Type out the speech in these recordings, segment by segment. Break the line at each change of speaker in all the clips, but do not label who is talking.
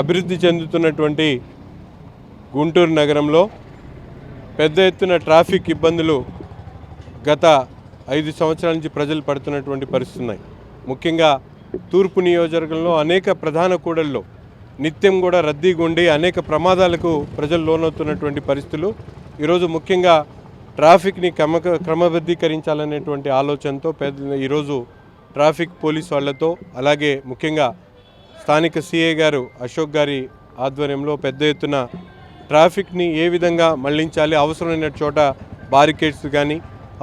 అభివృద్ధి చెందుతున్నటువంటి గుంటూరు నగరంలో పెద్ద ఎత్తున ట్రాఫిక్ ఇబ్బందులు గత ఐదు సంవత్సరాల నుంచి ప్రజలు పడుతున్నటువంటి పరిస్థితులు ఉన్నాయి. ముఖ్యంగా తూర్పు నియోజకవర్గంలో అనేక ప్రధాన కూడల్లో నిత్యం కూడా రద్దీగా ఉండి అనేక ప్రమాదాలకు ప్రజలు లోనవుతున్నటువంటి పరిస్థితులు. ఈరోజు ముఖ్యంగా ట్రాఫిక్ని క్రమ క్రమబద్ధీకరించాలనేటువంటి ఆలోచనతో పెద్ద ఈరోజు ట్రాఫిక్ పోలీస్ వాళ్ళతో అలాగే ముఖ్యంగా స్థానిక సీఏ గారు అశోక్ గారి ఆధ్వర్యంలో పెద్ద ఎత్తున ట్రాఫిక్ని ఏ విధంగా మళ్ళించాలి? అవసరమైన చోట బారికేడ్స్ కానీ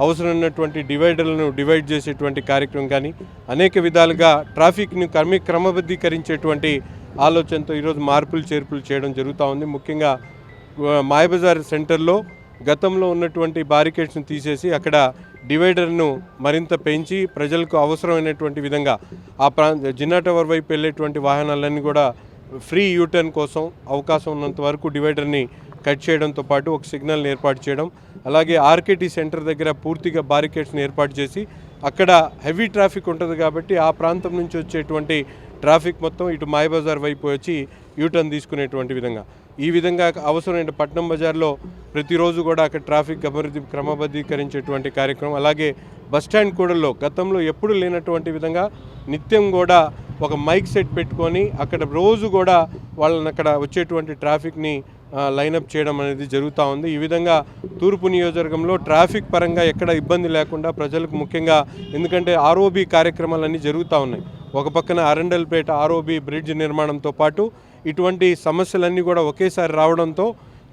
అవసరమైనటువంటి డివైడర్లను డివైడ్ చేసేటువంటి కార్యక్రమం కానీ అనేక విధాలుగా ట్రాఫిక్ని క్రమ క్రమబద్ధీకరించేటువంటి ఆలోచనతో ఈరోజు మార్పులు చేర్పులు చేయడం జరుగుతూ ఉంది. ముఖ్యంగా మాయబజార్ సెంటర్లో గతంలో ఉన్నటువంటి బారికేడ్స్ని తీసేసి అక్కడ డివైడర్ను మరింత పెంచి ప్రజలకు అవసరమైనటువంటి విధంగా ఆ ప్రాంత జిన్నా టవర్ వైపు వెళ్ళేటువంటి వాహనాలన్నీ కూడా ఫ్రీ యూటర్న్ కోసం అవకాశం ఉన్నంత వరకు డివైడర్ని కట్ చేయడంతో పాటు ఒక సిగ్నల్ని ఏర్పాటు చేయడం అలాగే ఆర్కేటీ సెంటర్ దగ్గర పూర్తిగా బారికేడ్స్ని ఏర్పాటు చేసి అక్కడ హెవీ ట్రాఫిక్ ఉంటుంది కాబట్టి ఆ ప్రాంతం నుంచి వచ్చేటువంటి ట్రాఫిక్ మొత్తం ఇటు మాయబజార్ వైపు వచ్చి యూటర్న్ తీసుకునేటువంటి విధంగా. ఈ విధంగా అవసరమైన పట్నం బజార్లో ప్రతిరోజు కూడా అక్కడ ట్రాఫిక్ అభివృద్ధి క్రమబద్ధీకరించేటువంటి కార్యక్రమం. అలాగే బస్టాండ్ కూడల్లో గతంలో ఎప్పుడు లేనటువంటి విధంగా నిత్యం కూడా ఒక మైక్ సెట్ పెట్టుకొని అక్కడ రోజు కూడా వాళ్ళని అక్కడ వచ్చేటువంటి ట్రాఫిక్ని లైనప్ చేయడం అనేది జరుగుతూ ఉంది. ఈ విధంగా తూర్పు నియోజకవర్గంలో ట్రాఫిక్ పరంగా ఎక్కడ ఇబ్బంది లేకుండా ప్రజలకు ముఖ్యంగా ఎందుకంటే ఆర్ఓబి కార్యక్రమాలన్నీ జరుగుతూ ఉన్నాయి. ఒక పక్కన అరండల్పేట ఆర్ఓబి బ్రిడ్జ్ నిర్మాణంతో పాటు ఇటువంటి సమస్యలన్నీ కూడా ఒకేసారి రావడంతో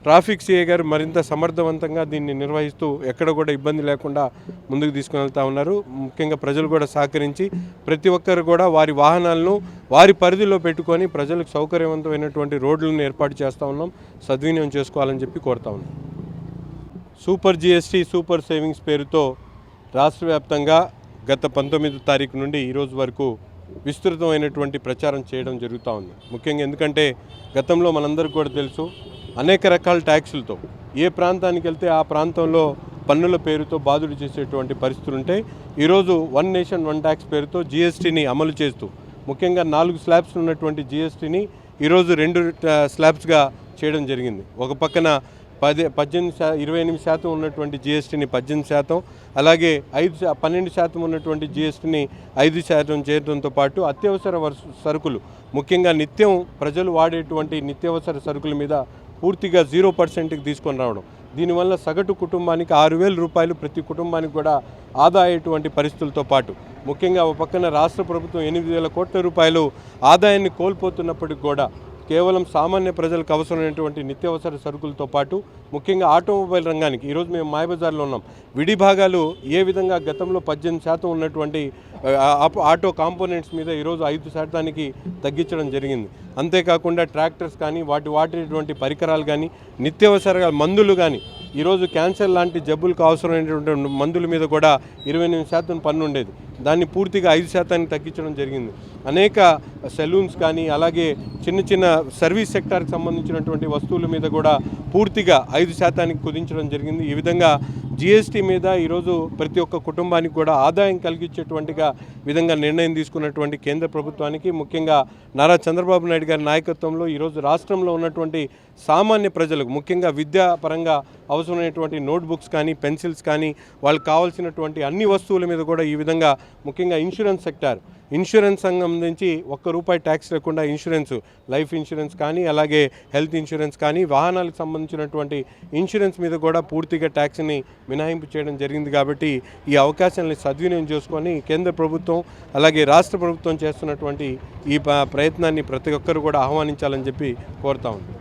ట్రాఫిక్ సిఏ గారు మరింత సమర్థవంతంగా దీన్ని నిర్వహిస్తూ ఎక్కడ కూడా ఇబ్బంది లేకుండా ముందుకు తీసుకుని వెళ్తా ఉన్నారు. ముఖ్యంగా ప్రజలు కూడా సహకరించి ప్రతి ఒక్కరు కూడా వారి వాహనాలను వారి పరిధిలో పెట్టుకొని ప్రజలకు సౌకర్యవంతమైనటువంటి రోడ్లను ఏర్పాటు చేస్తూ ఉన్నాం. సద్వినియోగం చేసుకోవాలని చెప్పి కోరుతా ఉన్నాం. సూపర్ జిఎస్టీ సూపర్ సేవింగ్స్ పేరుతో రాష్ట్ర వ్యాప్తంగా గత పంతొమ్మిది తారీఖు నుండి ఈరోజు వరకు విస్తృతమైనటువంటి ప్రచారం చేయడం జరుగుతూ ఉంది. ముఖ్యంగా ఎందుకంటే గతంలో మనందరికీ కూడా తెలుసు అనేక రకాల ట్యాక్సులతో ఏ ప్రాంతానికి వెళ్తే ఆ ప్రాంతంలో పన్నుల పేరుతో బాధుడు చేసేటువంటి పరిస్థితులు ఉంటాయి. ఈరోజు వన్ నేషన్ వన్ ట్యాక్స్ పేరుతో జిఎస్టీని అమలు చేస్తూ ముఖ్యంగా నాలుగు స్లాబ్స్ ఉన్నటువంటి జిఎస్టీని ఈరోజు రెండు స్లాబ్స్గా చేయడం జరిగింది. ఒక పక్కన పది పద్దెనిమిది శా ఇరవై ఎనిమిది శాతం ఉన్నటువంటి జిఎస్టీని పద్దెనిమిది శాతం అలాగే ఐదు పన్నెండు శాతం ఉన్నటువంటి జిఎస్టీని ఐదు శాతం చేయడంతో పాటు అత్యవసర సరుకులు ముఖ్యంగా నిత్యం ప్రజలు వాడేటువంటి నిత్యావసర సరుకుల మీద పూర్తిగా జీరో పర్సెంట్కి తీసుకొని రావడం. దీనివల్ల సగటు కుటుంబానికి ఆరు వేల రూపాయలు ప్రతి కుటుంబానికి కూడా ఆదా అయ్యేటువంటి పరిస్థితులతో పాటు ముఖ్యంగా ఒక పక్కన రాష్ట్ర ప్రభుత్వం ఎనిమిది వేల కోట్ల రూపాయలు ఆదాయాన్ని కోల్పోతున్నప్పటికి కూడా కేవలం సామాన్య ప్రజలకు అవసరమైనటువంటి నిత్యావసర సరుకులతో పాటు ముఖ్యంగా ఆటోమొబైల్ రంగానికి ఈరోజు మేము మాయబజార్లో ఉన్నాం. విడి భాగాలు ఏ విధంగా గతంలో పద్దెనిమిది శాతం ఉన్నటువంటి ఆటో కాంపోనెంట్స్ మీద ఈరోజు ఐదు శాతానికి తగ్గించడం జరిగింది. అంతేకాకుండా ట్రాక్టర్స్ కానీ వాటి వాటినటువంటి పరికరాలు కానీ నిత్యావసర మందులు కానీ ఈరోజు క్యాన్సర్ లాంటి జబ్బులకు అవసరమైనటువంటి మందుల మీద కూడా ఇరవై ఎనిమిది శాతం పన్ను ఉండేది. దాన్ని పూర్తిగా ఐదు శాతానికి తగ్గించడం జరిగింది. అనేక సెలూన్స్ కానీ అలాగే చిన్న చిన్న సర్వీస్ సెక్టార్కి సంబంధించినటువంటి వస్తువుల మీద కూడా పూర్తిగా ఐదు శాతానికి కుదించడం జరిగింది. ఈ విధంగా జిఎస్టీ మీద ఈరోజు ప్రతి ఒక్క కుటుంబానికి కూడా ఆదాయం కలిగించేటువంటిగా విధంగా నిర్ణయం తీసుకున్నటువంటి కేంద్ర ప్రభుత్వానికి ముఖ్యంగా నారా చంద్రబాబు నాయుడు గారి నాయకత్వంలో ఈరోజు రాష్ట్రంలో ఉన్నటువంటి సామాన్య ప్రజలకు ముఖ్యంగా విద్యాపరంగా అవసరమైనటువంటి నోట్బుక్స్ కానీ పెన్సిల్స్ కానీ వాళ్ళకి కావాల్సినటువంటి అన్ని వస్తువుల మీద కూడా ఈ విధంగా ముఖ్యంగా ఇన్సూరెన్స్ సెక్టార్ ఇన్సూరెన్స్ సంబంధించి ఒక్క రూపాయి ట్యాక్స్ లేకుండా ఇన్సూరెన్స్ లైఫ్ ఇన్సూరెన్స్ కానీ అలాగే హెల్త్ ఇన్సూరెన్స్ కానీ వాహనాలకు సంబంధించినటువంటి ఇన్సూరెన్స్ మీద కూడా పూర్తిగా ట్యాక్స్ని మినహాయింపు చేయడం జరిగింది కాబట్టి ఈ అవకాశాన్ని సద్వినియోగం చేసుకొని కేంద్ర ప్రభుత్వం అలాగే రాష్ట్ర ప్రభుత్వం చేస్తున్నటువంటి ఈ ప్రయత్నాన్ని ప్రతి ఒక్కరు కూడా ఆహ్వానించాలని చెప్పి కోరుతా ఉంది